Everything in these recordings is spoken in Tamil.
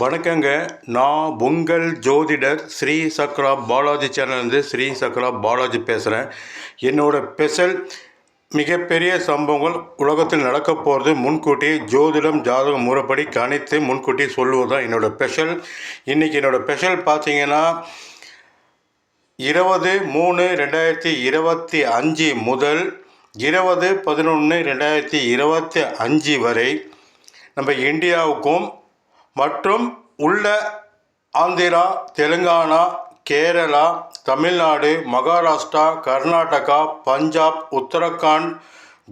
வணக்கங்க. நான் உங்கள் ஜோதிடர் ஸ்ரீ சக்ரா பாலாஜி சேனல்லேருந்து ஸ்ரீ சக்ரா பாலாஜி பேசுகிறேன் என்னோட ஸ்பெஷல் மிகப்பெரிய சம்பவங்கள் உலகத்தில் நடக்க போகிறது முன்கூட்டி ஜோதிடம் ஜாதகம் முறைப்படி கணித்து முன்கூட்டி சொல்லுவது தான் என்னோடய ஸ்பெஷல். இன்றைக்கி என்னோடய ஸ்பெஷல் பார்த்தீங்கன்னா இருபது மூணு ரெண்டாயிரத்தி இருபத்தி அஞ்சு முதல் இருபது பதினொன்று ரெண்டாயிரத்தி இருபத்தி அஞ்சு வரை நம்ம இந்தியாவுக்கும் மற்றும் உள்ள ஆந்திரா தெலுங்கானா கேரளா தமிழ்நாடு மகாராஷ்டிரா கர்நாடகா பஞ்சாப் உத்தரகாண்ட்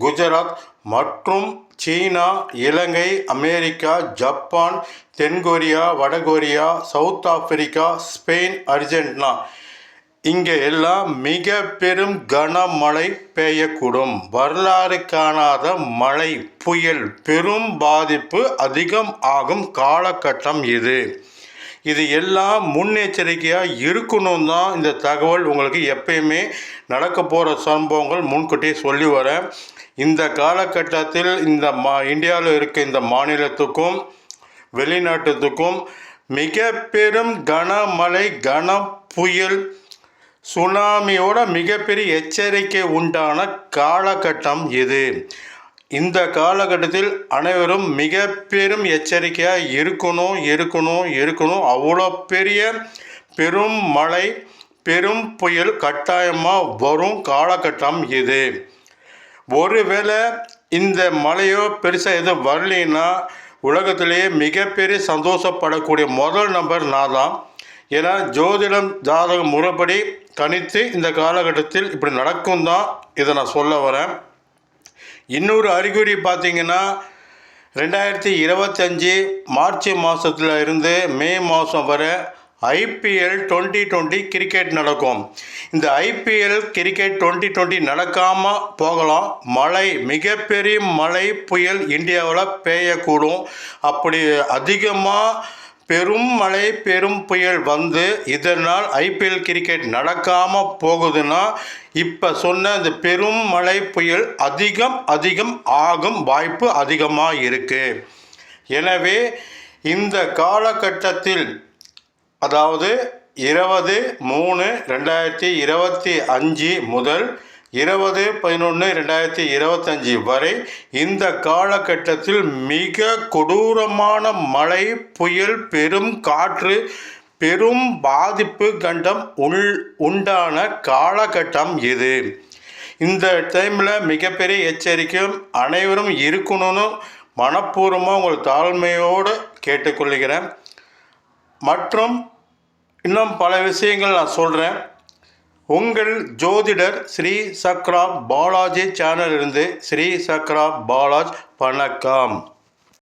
குஜராத் மற்றும் சீனா இலங்கை அமெரிக்கா ஜப்பான் தென்கொரியா வடகொரியா சவுத் ஆப்பிரிக்கா ஸ்பெயின் அர்ஜென்டினா. இங்கே எல்லாம் மிக பெரும் கனமழை பெய்யக்கூடும். வரலாறு காணாத மழை புயல் பெரும் பாதிப்பு அதிகம் ஆகும் காலகட்டம் இது. இது எல்லாம் முன்னெச்சரிக்கையாக இருக்கணும் தான் இந்த தகவல் உங்களுக்கு எப்பயுமே நடக்க போகிற சம்பவங்கள் முன்கூட்டியே சொல்லி வரேன். இந்த காலகட்டத்தில் இந்த மா இந்தியாவில் இருக்க இந்த மாநிலத்துக்கும் வெளிநாட்டுக்கும் மிக பெரும் கனமழை கன புயல் சுனாமியோட மிகப்பெரிய எச்சரிக்கை உண்டான காலகட்டம் இது இந்த காலகட்டத்தில் அனைவரும் மிக பெரும் எச்சரிக்கையாக இருக்கணும் இருக்கணும் இருக்கணும். அவ்வளோ பெரிய பெரும் மழை பெரும் புயல் கட்டாயமாக வரும் காலகட்டம் இது ஒருவேளை இந்த மழையோ பெருசாக எதுவும் வரலைன்னா உலகத்திலேயே மிகப்பெரிய சந்தோஷப்படக்கூடிய முதல் நம்பர் நான் தான். ஏன்னா ஜோதிடம் ஜாதகம் முறைப்படி கணித்து இந்த காலகட்டத்தில் இப்படி நடக்கும் தான் இதை நான் சொல்ல வரேன். இன்னொரு அறிகுறி பார்த்தீங்கன்னா ரெண்டாயிரத்தி இருபத்தஞ்சி மார்ச் மாதத்தில் இருந்து மே மாதம் வரை ஐபிஎல் டுவெண்ட்டி டுவெண்ட்டி கிரிக்கெட் நடக்கும். இந்த ஐபிஎல் கிரிக்கெட் டுவெண்ட்டி டுவெண்ட்டி நடக்காமல் போகலாம். மழை மிகப்பெரிய மழை புயல் இந்தியாவில் பெய்யக்கூடும். அப்படி அதிகமாக பெரும் மழை பெரும் புயல் வந்து இதனால் ஐபிஎல் கிரிக்கெட் நடக்காமல் போகுதுன்னா இப்போ சொன்ன இந்த பெரும் மழை புயல் அதிகம் அதிகம் ஆகும் வாய்ப்பு அதிகமாக இருக்குது எனவே இந்த காலகட்டத்தில் அதாவது இருபது மூணு ரெண்டாயிரத்தி இருபத்தி அஞ்சு முதல் இருபது பதினொன்று ரெண்டாயிரத்தி இருபத்தஞ்சி வரை இந்த காலகட்டத்தில் மிக கொடூரமான மழை புயல் பெரும் காற்று பெரும் பாதிப்பு கண்டம் உள் உண்டான காலகட்டம் இது. இந்த டைமில் மிகப்பெரிய எச்சரிக்கையும் அனைவரும் இருக்கணும்னு மனப்பூர்வமாக உங்கள் தாழ்மையோடு கேட்டுக்கொள்கிறேன். மற்றும் இன்னும் பல விஷயங்கள் நான் சொல்கிறேன் உங்கள் ஜோதிடர் ஸ்ரீ சக்ரா பாலாஜி சேனலிருந்து ஸ்ரீ சக்ரா பாலாஜ் வணக்கம்.